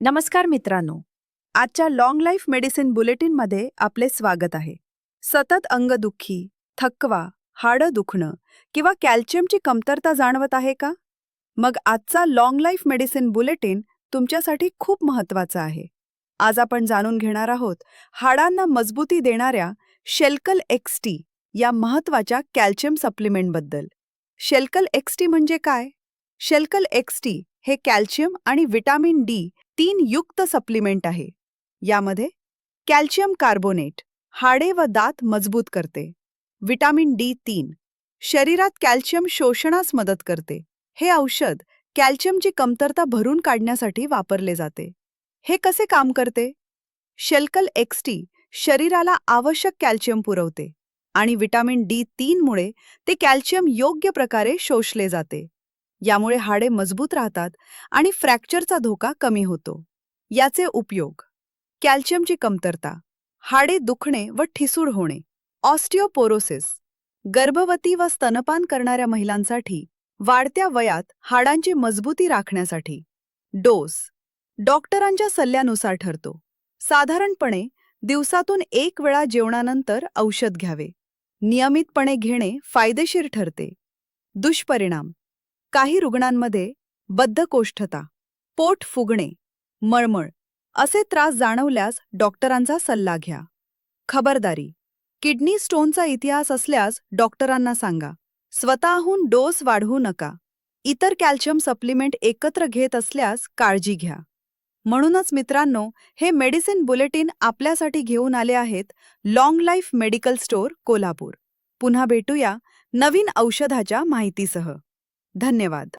नमस्कार मित्रांनो. आजच्या लॉंग लाईफ मेडिसिन बुलेटिनमध्ये आपले स्वागत आहे. सतत अंगदुखी थकवा हाडं दुखणं किंवा कॅल्शियमची कमतरता जाणवत आहे का? मग आजचा लॉंग लाईफ मेडिसिन बुलेटिन तुमच्यासाठी खूप महत्त्वाचा आहे. आज आपण जाणून घेणार आहोत हाडांना मजबूती देणाऱ्या शेल्कल एक्सटी या महत्त्वाच्या कॅल्शियम सप्लिमेंटबद्दल शेल्कल एक्सटी म्हणजे काय? शेल्कल एक्सटी हे कॅल्शियम आणि व्हिटॅमिन डी तीन युक्त सप्लिमेंट आहे. यामध्ये कॅल्शियम कार्बोनेट हाडे व दात मजबूत करते. विटामिन डी तीन शरीरात कॅल्शियम शोषणास मदत करते. हे औषध कॅल्शियमची कमतरता भरून काढण्यासाठी वापरले जाते. हे कसे काम करते? शेल्कल एक्सटी शरीराला आवश्यक कॅल्शियम पुरवते आणि विटामिन डी तीनमुळे ते कॅल्शियम योग्य प्रकारे शोषले जाते. यामुळे हाडे मजबूत राहतात आणि फ्रॅक्चरचा धोका कमी होतो. याचे उपयोग. कॅल्शियमची कमतरता. हाडे दुखणे व ठिसूळ होणे. ऑस्टिओपोरोसिस. गर्भवती व स्तनपान करणाऱ्या महिलांसाठी वाढत्या वयात हाडांची मजबूती राखण्यासाठी. डोस. डॉक्टरांच्या सल्ल्यानुसार ठरतो. साधारणपणे दिवसातून एक वेळा जेवणानंतर औषध घ्यावे. नियमितपणे घेणे फायदेशीर ठरते. दुष्परिणाम. काही रुग्णांमध्ये बद्धकोष्ठता पोट फुगणे मळमळ असे त्रास जाणवल्यास डॉक्टरांचा सल्ला घ्या. खबरदारी. किडनी स्टोनचा इतिहास असल्यास डॉक्टरांना सांगा. स्वतःहून डोस वाढवू नका. इतर कॅल्शियम सप्लिमेंट एकत्र घेत असल्यास काळजी घ्या. म्हणूनच मित्रांनो हे मेडिसिन बुलेटिन आपल्यासाठी घेऊन आले आहेत long life medical store Kolhapur. पुन्हा भेटूया नवीन औषधाच्या माहितीसह. धन्यवाद.